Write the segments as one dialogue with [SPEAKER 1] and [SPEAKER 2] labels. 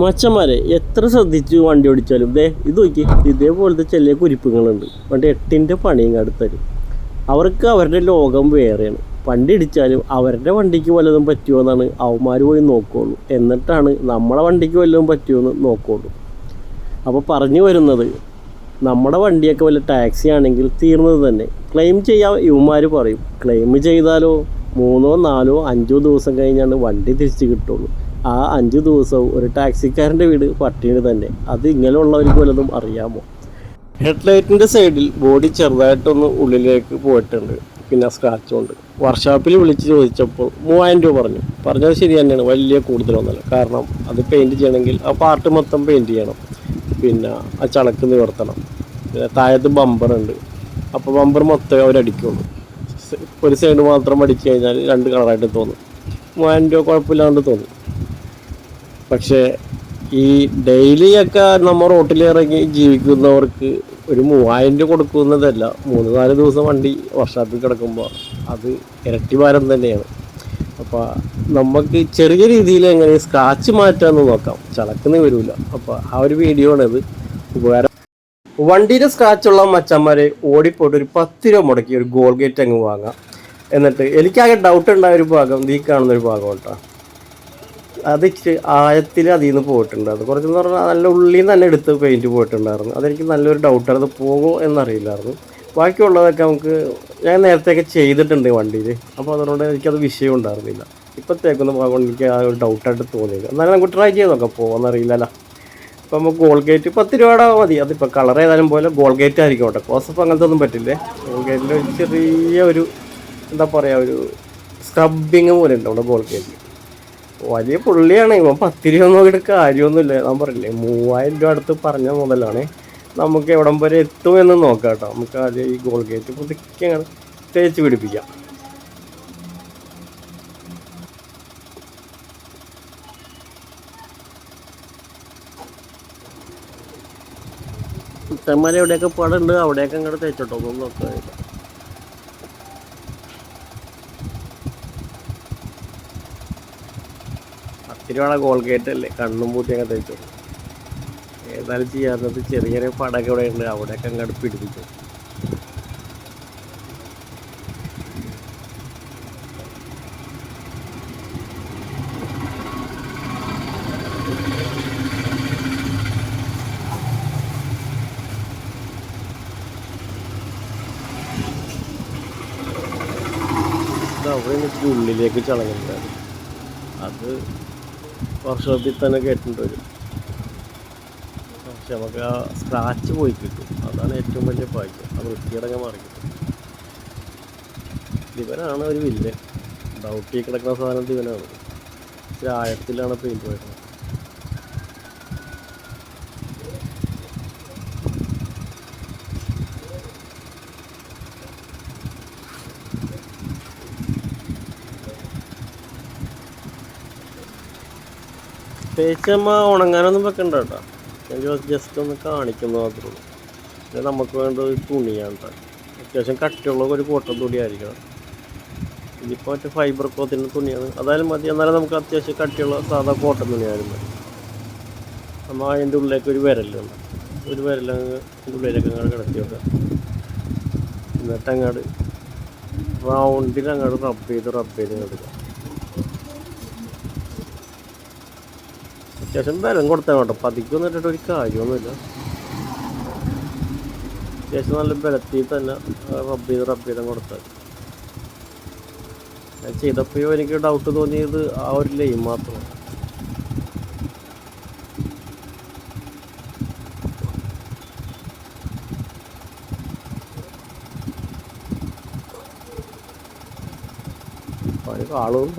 [SPEAKER 1] മച്ചന്മാരെ എത്ര ശ്രദ്ധിച്ചു വണ്ടി ഓടിച്ചാലും ദേ ഇത് നോക്കി. ഇതേപോലത്തെ ചെറിയ കുരിപ്പുകളുണ്ട്. വണ്ടി എട്ടിന്റെ പണിയും അടുത്തരും അവർക്ക് അവരുടെ ലോകം വേറെയാണ്. വണ്ടി ഇടിച്ചാലും അവരുടെ വണ്ടിക്ക് വല്ലതും പറ്റുമോ എന്നാണ് അവന്മാർ പോയി നോക്കുകയുള്ളൂ എന്നിട്ടാണ് നമ്മളെ വണ്ടിക്ക് വല്ലതും പറ്റുമോ എന്ന് നോക്കുകയുള്ളൂ അപ്പോൾ പറഞ്ഞു വരുന്നത് നമ്മുടെ വണ്ടിയൊക്കെ വല്ല ടാക്സി ആണെങ്കിൽ തീർന്നത് തന്നെ. ക്ലെയിം ചെയ്യാൻ ഇവന്മാർ പറയും. ക്ലെയിം ചെയ്താലോ? മൂന്നോ നാലോ അഞ്ചോ ദിവസം കഴിഞ്ഞാണ് വണ്ടി തിരിച്ച് കിട്ടുള്ളൂ. ആ അഞ്ച് ദിവസവും ഒരു ടാക്സിക്കാരന്റെ വീട് പട്ടിണി തന്നെ. അത് ഇങ്ങനെയുള്ളവർക്ക് വല്ലതും അറിയാമോ? ഹെഡ്ലൈറ്റിന്റെ സൈഡിൽ ബോഡി ചെറുതായിട്ടൊന്ന് ഉള്ളിലേക്ക് പോയിട്ടുണ്ട്. പിന്നെ സ്ക്രാച്ചും ഉണ്ട്. വർക്ക്ഷോപ്പിൽ വിളിച്ച് ചോദിച്ചപ്പോൾ മൂവായിരം രൂപ പറഞ്ഞു. പറഞ്ഞത് ശരി തന്നെയാണ്. വലിയ കൂടുതലൊന്നുമല്ല. കാരണം അത് പെയിന്റ് ചെയ്യണമെങ്കിൽ ആ പാർട്ട് മൊത്തം പെയിന്റ് ചെയ്യണം. പിന്നെ ആ ചളക്ക് നിവർത്തണം. പിന്നെ താഴത്ത് ബമ്പറുണ്ട് അപ്പോൾ ബമ്പർ മൊത്തം അവരടിക്കുള്ളൂ ഒരു സൈഡ് മാത്രം അടിച്ചു കഴിഞ്ഞാൽ രണ്ട് കളറായിട്ട് തോന്നും. മൂവായിരം രൂപ കുഴപ്പമില്ലാണ്ട് തോന്നും. പക്ഷേ ഈ ഡെയിലിയൊക്കെ നമ്മൾ റോട്ടിലിറങ്ങി ജീവിക്കുന്നവർക്ക് ഒരു മൂവായിരം രൂപ കൊടുക്കുന്നതല്ല. മൂന്ന് നാല് ദിവസം വണ്ടി വർഷാപ്പിൽ കിടക്കുമ്പോൾ അത് ഇരട്ടി ഭാരം തന്നെയാണ്. അപ്പോൾ നമുക്ക് ചെറിയ രീതിയിൽ എങ്ങനെ സ്ക്രാച്ച് മാറ്റാമെന്ന് നോക്കാം. ചളക്കുന്ന വരില്ല അപ്പോൾ ആ ഒരു വീഡിയോ ആണിത്. ഉപകാരം വണ്ടിയുടെ സ്ക്രാച്ചുള്ള മച്ചന്മാരെ ഓടിപ്പോയിട്ട് ഒരു പത്ത് രൂപ മുടക്കി ഒരു ഗോൾ ഗേറ്റ് അങ്ങ് വാങ്ങാം. എന്നിട്ട് എനിക്കാകെ ഡൗട്ട് ഉണ്ടായ ഒരു ഭാഗം നീ കാണുന്ന ഒരു ഭാഗം കേട്ടോ അത് ഇച്ചിരി ആഴത്തിൽ അതിൽ നിന്ന് പോയിട്ടുണ്ട്. അത് കുറച്ചെന്ന് പറഞ്ഞാൽ നല്ല ഉള്ളിൽ നിന്ന് തന്നെ എടുത്ത് പെയിന്റ് പോയിട്ടുണ്ടായിരുന്നു. അതെനിക്ക് നല്ലൊരു ഡൗട്ടായിരുന്നു പോകുമോ എന്നറിയില്ലായിരുന്നു. ബാക്കിയുള്ളതൊക്കെ നമുക്ക് ഞാൻ നേരത്തെയൊക്കെ ചെയ്തിട്ടുണ്ട് വണ്ടിയിൽ. അപ്പോൾ അതുകൊണ്ട് എനിക്കത് വിഷയം ഉണ്ടായിരുന്നില്ല. ഇപ്പോഴത്തേക്കൊന്നും എനിക്ക് ആ ഒരു ഡൗട്ടായിട്ട് തോന്നിയത് എന്നാലും നമുക്ക് ട്രൈ ചെയ്ത് നോക്കാം. പോകുമെന്നറിയില്ലല്ലോ അപ്പോൾ നമുക്ക് ഗോൾ ഗേറ്റ് പത്ത് രൂപയുടെ മതി. അതിപ്പോൾ കളർ ഏതായാലും പോലെ ഗോൾ ഗേറ്റ് ആയിരിക്കും കേട്ടോ. കോസപ്പ് അങ്ങനത്തെ ഒന്നും പറ്റില്ലേ? ഗോൾ ഗേറ്റിൽ ചെറിയ ഒരു എന്താ പറയുക ഒരു സ്ക്രബിങ് പോലെ ഉണ്ട് അവിടെ ഗോൾ ഗേറ്റിൽ വലിയ പുള്ളിയാണ്. ഇവൻ പത്ത് രൂപ നോക്കിയിട്ട് കാര്യമൊന്നുമില്ല. ഞാൻ പറഞ്ഞില്ലേ മൂവായിരം രൂപ അടുത്ത് പറഞ്ഞ മുതലാണ് നമുക്ക് എവിടം വരെ എത്തും എന്ന് നോക്കാം കേട്ടോ. നമുക്ക് ആദ്യം ഈ ഗോൾ ഗേറ്റ് പുതുക്കി അങ്ങനെ തേച്ച് പിടിപ്പിക്കാം. ചെമ്മല എവിടെയൊക്കെ പാടുണ്ട് അവിടെയൊക്കെ അങ്ങോട്ട് തേച്ചോട്ടോ. നോക്കാം പത്ത് ഗോൾ കോൾഗേറ്റ് അല്ലേ? കണ്ണും പൂട്ടി അങ്ങ് തയ്ച്ചു ഏതായാലും ചെയ്യാറുള്ളത് ചെറിയ ചെറിയ പടമൊക്കെ ഇവിടെ ഉണ്ട്. അവിടെയൊക്കെ അങ്ങോട്ട് പിടിപ്പിച്ചു. അവിടെ ഉള്ളിലേക്ക് ചളങ്ങുന്നുണ്ടായിരുന്നു അത് വർക്ക്ഷോപ്പിൽ തന്നെ കേട്ടിട്ട് വരും പക്ഷെ നമുക്ക് ആ സ്ക്രാച്ച് പോയി കിട്ടും. അതാണ് ഏറ്റവും വലിയ ഭാഗ്യം അത് വൃത്തിയടങ്ങ് മാറി കിട്ടും. ഇവനാണ് ഒരു വില്ലൻ ഡൗട്ടി കിടക്കുന്ന സാധനം ഇവനാണ് ഇച്ചിരി ആഴത്തിലാണ് പെയിന്റ് വരുന്നത്. തേച്ചമ്മ ഉണങ്ങാനൊന്നും വെക്കണ്ട കേട്ടോ. ഞാൻ ജസ്റ്റ് ഒന്ന് കാണിക്കുന്നു മാത്രമേ ഉള്ളൂ. പിന്നെ നമുക്ക് വേണ്ട ഒരു തുണിയാണ് കേട്ടോ. അത്യാവശ്യം കട്ടിയുള്ള ഒരു കോട്ടൺ തുണി ആയിരിക്കണം. ഇതിപ്പോൾ മറ്റേ ഫൈബർ ക്ലോത്തിന്റെ തുണിയാണ്. അതായാലും മതി. എന്നാലും നമുക്ക് അത്യാവശ്യം കട്ടിയുള്ള സാധാ കോട്ടൺ തുണിയായാലും മതി. നമ്മൾ അതിന്റെ ഉള്ളിലേക്ക് ഒരു വിരലുണ്ട് ഒരു വിരലങ്ങ് ഉള്ളിലേക്ക് അങ്ങോട്ട് കിടത്തി വെക്കാം എന്നിട്ട് അങ്ങോട്ട് റൗണ്ടിൽ അങ്ങോട്ട് റബ്ബ് ചെയ്ത് റബ്ബ് ചെയ്ത് എടുക്കാം അത്യാവശ്യം ബലം കൊടുത്താൽ കേട്ടോ. പതിക്കൊന്നും ഇട്ടിട്ട് ഒരു കാര്യമൊന്നുമില്ല. അത്യാവശ്യം നല്ല ബലത്തിൽ തന്നെ റബ്ബ് ചെയ്ത് റബ്ബ് ചെയ്ത് കൊടുത്താൽ ഞാൻ ചെയ്തപ്പോഴോ എനിക്ക് ഡൗട്ട് തോന്നിയത് ആ ഒരു ലൈൻ മാത്രം പണി കാളും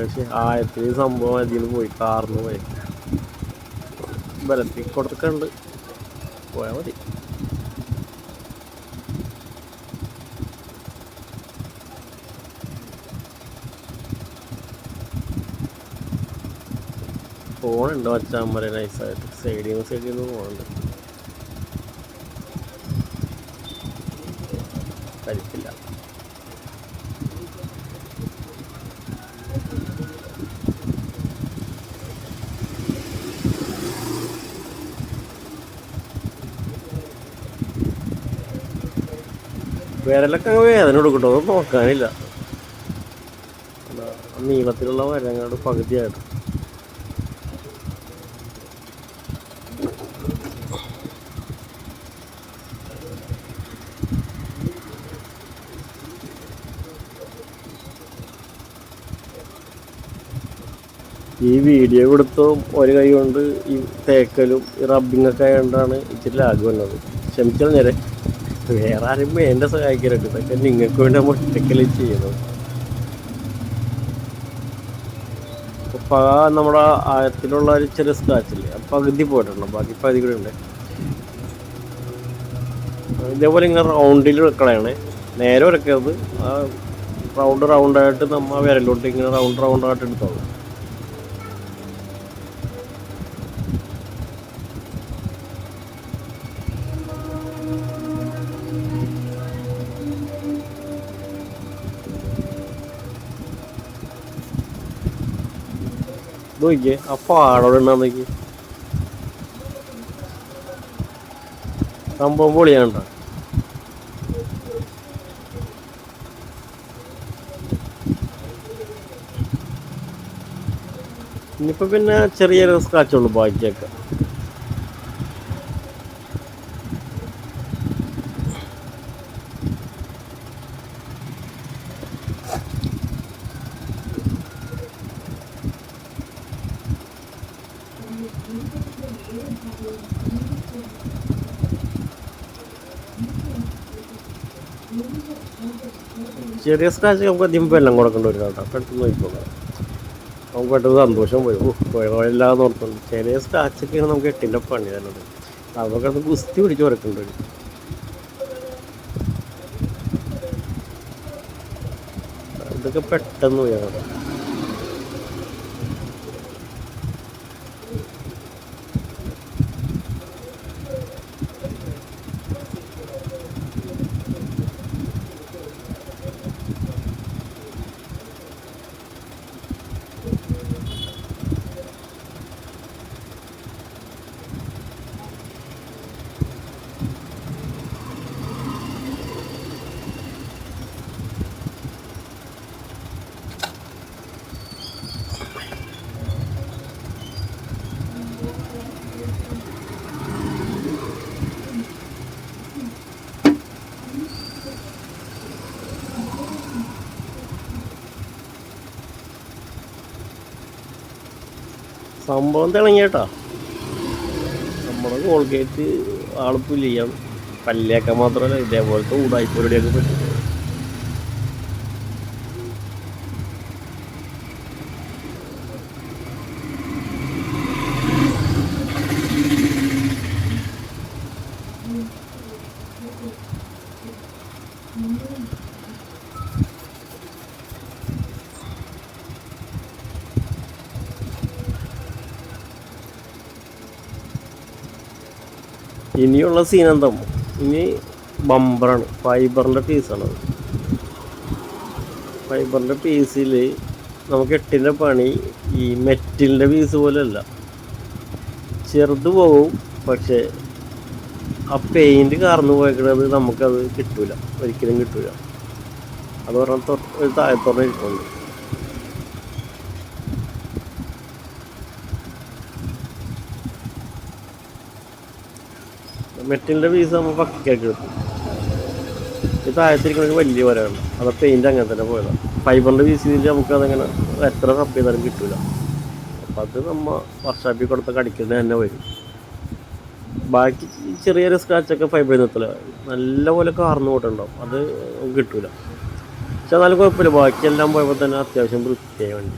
[SPEAKER 1] അത്യാവശ്യം ആയത്തിൽ സംഭവം അതിൽ പോയി കാർന്ന് പോയി. ബലത്തിൽ കൊടുക്കുന്നുണ്ട് പോയാൽ മതി ഫോണുണ്ട് വച്ചാൽ നൈസായിട്ട് സൈഡിൽ നിന്ന് സൈഡിൽ നിന്ന് ഫോണുണ്ട് കരിക്കില്ല വിരലൊക്കെ വേദന കൊടുക്കട്ടോ അത് നോക്കാനില്ല. നീളത്തിലുള്ള വരങ്ങാട് പകുതിയായിട്ട്. ഈ വീഡിയോ കൊടുത്തും ഒരു കൈ കൊണ്ട് ഈ തേക്കലും ഈ റബ്ബിങ്ങൊക്കെ ആയതുകൊണ്ടാണ് ഇച്ചിരി ലാഗ് വന്നത്. ക്ഷമിച്ചാൽ നേരെ. വേറെ ആരും എന്റെ സഹായിക്കരുത് ഇതൊക്കെ നിങ്ങൾക്ക് വേണ്ടി നമ്മൾ ഒറ്റക്കൽ ചെയ്യുന്നു അപ്പൊ നമ്മുടെ ആഴത്തിലുള്ള ഒരു ചെറിയ സ്ക്രാച്ചില്ലേ ആ പകുതി പോയിട്ടുണ്ട് ബാക്കി പകുതി കൂടെ ഉണ്ട്. ഇതേപോലെ ഇങ്ങനെ റൗണ്ടിൽ വെക്കണേ നേരെ വെക്കരുത് ആ റൗണ്ട് റൗണ്ടായിട്ട് നമ്മ വിരലോട്ട് ഇങ്ങനെ റൗണ്ട് റൗണ്ടായിട്ട് എടുത്തോളൂ. നോക്കിയേ ആ പാടോടെ ഉണ്ടാക്കി സംഭവം പൊളിയാണ്ട? ഇനിയിപ്പോ പിന്നെ ചെറിയ സ്ക്രാച്ച് ഉള്ളു ബാക്കിയൊക്കെ. ചെറിയ സ്ക്രാച്ച് നമുക്ക് അധികം വെള്ളം കൊടുക്കേണ്ടി വരും കേട്ടോ. പെട്ടെന്ന് നോക്കിക്കോളാം നമുക്ക് പെട്ടെന്ന് സന്തോഷം വരും കുഴപ്പമില്ലാന്ന് ഓർത്തുണ്ട് ചെറിയ സ്ക്രാച്ചൊക്കെയാണ് നമുക്ക് എട്ടിന്റെ പണി തന്നത് അതൊക്കെ അത് കുസ്തി പിടിച്ച് കൊടുക്കേണ്ട വരും. ഇതൊക്കെ പെട്ടെന്ന് ഉയരണം സംഭവം തിളങ്ങിയേട്ടാ നമ്മുടെ കോൾഗേറ്റ് ആൾ ചെയ്യാം പല്ലിയാക്കാൻ മാത്രമല്ല ഇതേപോലത്തെ ഊടായ്പൊരുടെയൊക്കെ പറ്റും. ഇനിയുള്ള സീൻ എന്താ? ഇനി ബമ്പറാണ് ഫൈബറിന്റെ പീസാണ് ഫൈബറിന്റെ പീസിൽ നമുക്ക് എട്ടിന്റെ പണി ഈ മെറ്റിലിന്റെ പീസ് പോലെയല്ല ചെറുത് പോകും പക്ഷേ ആ പെയിന്റ് കാർന്നു പോയിക്കണത് നമുക്കത് കിട്ടൂല. ഒരിക്കലും കിട്ടൂല. അത് പറഞ്ഞാൽ ഒരു താഴത്തോടെ ഇരിക്കുന്നുണ്ട് മെറ്റലിന്റെ പീസ് നമ്മൾ പക്കയൊക്കെ എടുത്തു ഈ താഴത്തിരിക്കണമെങ്കിൽ വലിയ വരാണ്. അത് പെയിന്റ് അങ്ങനെ തന്നെ പോയതാണ് ഫൈബറിന്റെ പീസ് ചെയ്തിട്ട് നമുക്ക് അതങ്ങനെ എത്ര കപ്പ് ചെയ്താലും കിട്ടില്ല അപ്പം അത് നമ്മൾ വർഷാപ്പിൽ കൊടുത്ത കടിക്കുന്നത് തന്നെ വരും. ബാക്കി ചെറിയൊരു ചെറിയ ചെറിയ സ്ക്രാച്ചൊക്കെ ഫൈബറിൽ നിർത്തില്ല നല്ലപോലെ കാർന്ന് പോയിട്ടുണ്ടാവും. അത് കിട്ടില്ല കിട്ടൂല. പക്ഷെ എന്നാലും കുഴപ്പമില്ല. ബാക്കിയെല്ലാം പോയപ്പോൾ തന്നെ അത്യാവശ്യം വൃത്തിയായി വണ്ടി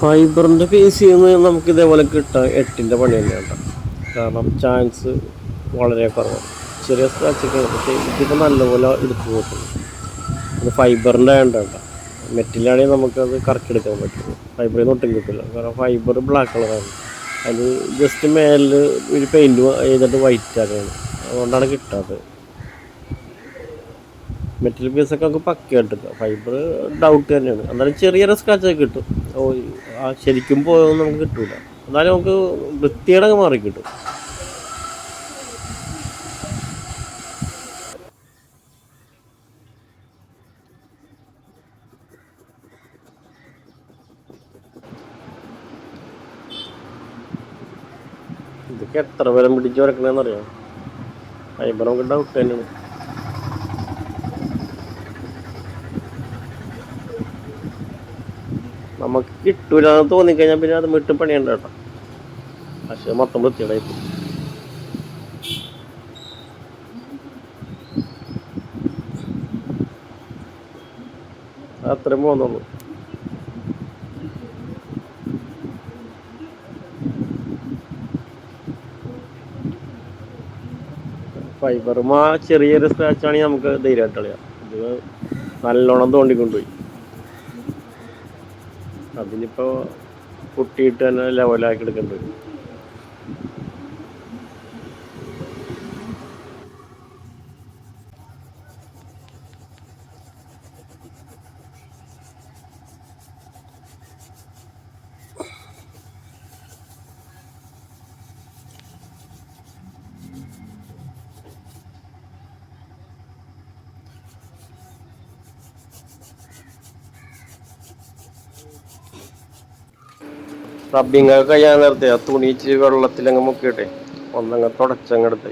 [SPEAKER 1] ഫൈബറിന്റെ പീസ് ചെയ്യുന്ന നമുക്ക് ഇതേപോലെ കിട്ടാം എട്ടിന്റെ പണി തന്നെയാണ് കാരണം ചാൻസ് വളരെ കുറവാണ്. ചെറിയ സ്ക്രാച്ചൊക്കെ പക്ഷേ ഇതിപ്പോൾ നല്ലപോലെ എടുത്തു നോക്കുന്നു. അത് ഫൈബറിന്റെ ആയതുകൊണ്ട് മെറ്റിലാണെങ്കിൽ നമുക്കത് കറക്റ്റ് എടുക്കാൻ പറ്റും ഫൈബറിൽ നിന്ന് ഒട്ടും കിട്ടില്ല കാരണം ഫൈബർ ബ്ലാക്ക് കളറാണ് അത് ജസ്റ്റ് മേലിൽ ഒരു പെയിന്റ് ചെയ്തിട്ട് വൈറ്റ് ആക്കുകയാണ് അതുകൊണ്ടാണ് കിട്ടാത്തത്. മെറ്റൽ പീസൊക്കെ നമുക്ക് പക്കയായിട്ടില്ല ഫൈബർ ഡൗട്ട് തന്നെയാണ്. എന്നാലും ചെറിയൊരു സ്ക്രാച്ചൊക്കെ കിട്ടും. ഓ ആ ശരിക്കും പോയൊന്നും നമുക്ക് കിട്ടില്ല എന്നാലും നമുക്ക് വൃത്തിയുടെ മാറി കിട്ടും. ഇതൊക്കെ എത്ര വരം പിടിച്ച് വരക്കണമെന്ന് അറിയാം ഫൈബർ നമുക്ക് ഡൗട്ട് തന്നെയാണ്. നമുക്ക് കിട്ടൂലെന്ന് തോന്നിക്കഴിഞ്ഞാൽ പിന്നെ അത് വിട്ട് പണിയണ്ട കേട്ടോ. പക്ഷെ മൊത്തം വൃത്തിയുടെ അത്രയും പോകുന്നുള്ളൂ ഫൈബറും ആ ചെറിയൊരു സ്ക്രാച്ചാണെങ്കിൽ നമുക്ക് ധൈര്യമായിട്ട് കളയാം ഇത് നല്ലോണം തോണ്ടിക്കൊണ്ടുപോയി. അതിനിപ്പോ പൊട്ടിയിട്ട് തന്നെ ലെവലാക്കി എടുക്കേണ്ടി വരും. റബ്ബിങ് ഒക്കെ കഴിയാൻ നേരത്തെ ആ തുണി ഇച്ചിരി വെള്ളത്തിലങ്ങ് മുക്കിയിട്ടെ. ഒന്നങ്ങ് തുടച്ചങ്ങെടുത്ത്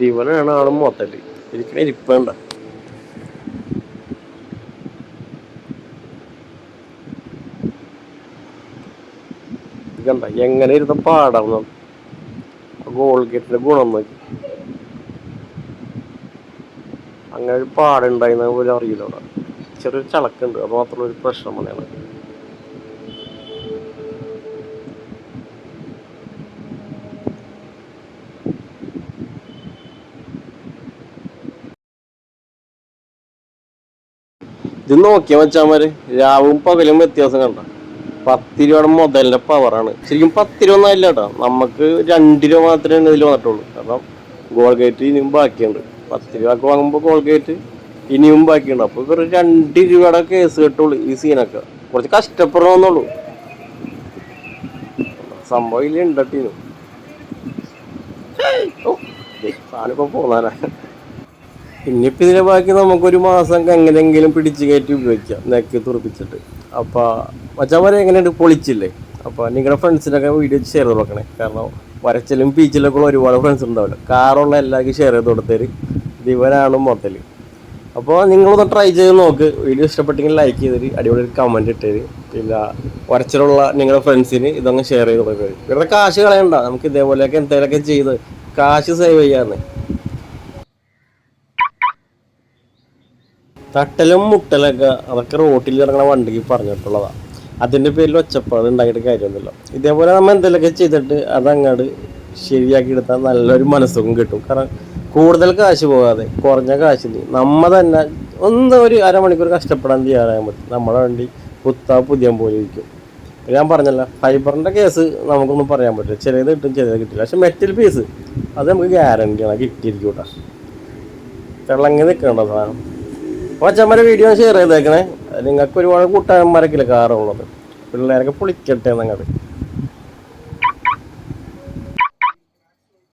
[SPEAKER 1] ദിവനാണ് ആളും മൊത്തൽ ഇരിക്കണ ഇരിപ്പേണ്ട. കണ്ട എങ്ങനെ ഇരുന്ന പാടാവുന്ന ഗോൾ ഗേറ്റിന്റെ ഗുണം നോക്കി. അങ്ങനെ ഒരു പാടുണ്ടായിരുന്ന പോലും അറിയില്ല അവിടെ. ചെറിയൊരു ചളക്കുണ്ട് അത് മാത്രമുള്ള ഒരു പ്രശ്നം തന്നെയാണ് ഇത് നോക്കിയ വെച്ചാമാര് രാവും പകലും വ്യത്യാസം കണ്ട. പത്ത് രൂപയുടെ മുതലിന്റെ പവറാണ് ശരിക്കും പത്ത് രൂപ ഒന്നും ഇല്ല കേട്ടോ. നമുക്ക് രണ്ട് രൂപ മാത്രമേ ഇതിൽ വന്നിട്ടുള്ളൂ. കാരണം ഗോൾഗേറ്റ് ഇനിയും ബാക്കിയുണ്ട്. പത്ത് രൂപക്ക് വാങ്ങുമ്പോൾ കോൾഗേറ്റ് ഇനിയും ബാക്കിയുണ്ട്. അപ്പോൾ ഇവർ രണ്ട് രൂപയുടെ കേസ് കിട്ടുള്ളൂ ഈ സീനൊക്കെ കുറച്ച് കഷ്ടപ്പെടണമെന്നുള്ളൂ. സംഭവം ഇല്ല ഉണ്ടട്ടിനു ഓ സാധനം പോന്നാലാ. ഇനിയിപ്പോൾ ഇതിനെ ബാക്കി നമുക്കൊരു മാസം എങ്ങനെയെങ്കിലും പിടിച്ച് കയറ്റി ഉപയോഗിക്കാം. നെക്ക് തുറപ്പിച്ചിട്ട്. അപ്പോൾ വരെ എങ്ങനെയുണ്ട്? പൊളിച്ചില്ലേ? അപ്പോൾ നിങ്ങളുടെ ഫ്രണ്ട്സിനൊക്കെ വീഡിയോ ഷെയർ ചെയ്ത് കൊടുക്കണേ. കാരണം വരച്ചിലും ബീച്ചിലൊക്കെ ഒരുപാട് ഫ്രണ്ട്സ് ഉണ്ടാവില്ല. കാറുള്ള എല്ലാവർക്കും ഷെയർ ചെയ്ത് കൊടുത്തേര്. ദിവനാണ് മൊത്തൽ അപ്പോൾ നിങ്ങളൊന്ന് ട്രൈ ചെയ്ത് നോക്ക്. വീഡിയോ ഇഷ്ടപ്പെട്ടെങ്കിൽ ലൈക്ക് ചെയ്തിട്ട് അടിപൊളി ഒരു കമന്റ് ഇട്ടത് പിന്നെ ഒരച്ചിലുള്ള നിങ്ങളുടെ ഫ്രണ്ട്സിന് ഇതങ്ങ് ഷെയർ ചെയ്ത് കൊടുക്കുക ഇവരുടെ കാശ് കളയണ്ട. നമുക്ക് ഇതേപോലെയൊക്കെ എന്തെങ്കിലുമൊക്കെ ചെയ്ത് കാശ് സേവ് ചെയ്യാന്ന്. തട്ടലും മുട്ടലൊക്കെ അതൊക്കെ റോട്ടിൽ ഇറങ്ങുന്ന വണ്ടിക്ക് പറഞ്ഞിട്ടുള്ളതാണ് അതിന്റെ പേരിൽ ഒച്ചപ്പാട് ഉണ്ടാക്കിയിട്ട് കാര്യമൊന്നുമില്ല. ഇതേപോലെ നമ്മൾ എന്തെങ്കിലുമൊക്കെ ചെയ്തിട്ട് അതങ്ങോട്ട് ശരിയാക്കി എടുത്താൽ നല്ലൊരു മനസ്സുഖം കിട്ടും. കാരണം കൂടുതൽ കാശ് പോകാതെ കുറഞ്ഞ കാശിൽ നമ്മ തന്നെ ഒന്ന് ഒരു അരമണിക്കൂർ കഷ്ടപ്പെടാൻ തയ്യാറായാൽ മതി. നമ്മുടെ വണ്ടി കുത്താ പുതിയ പോലെ ഇരിക്കും. ഞാൻ പറഞ്ഞല്ല ഫൈബറിന്റെ കേസ് നമുക്കൊന്നും പറയാൻ പറ്റില്ല. ചിലത് കിട്ടും ചിലത് കിട്ടില്ല. പക്ഷെ മെറ്റൽ പീസ് അത് നമുക്ക് ഗ്യാരണ്ടിയാണ് കിട്ടിയിരിക്കും കേട്ടോ തിളങ്ങി നിൽക്കേണ്ട സാധനം. അച്ഛന്മാരെ വീഡിയോ ഷെയർ ചെയ്തേക്കണേ. നിങ്ങൾക്ക് ഒരുപാട് കൂട്ടുകാരന്മാരൊക്കെ കാറുള്ളത് പിള്ളേരൊക്കെ പൊളിക്കട്ടെ എന്നങ്ങോട്ട്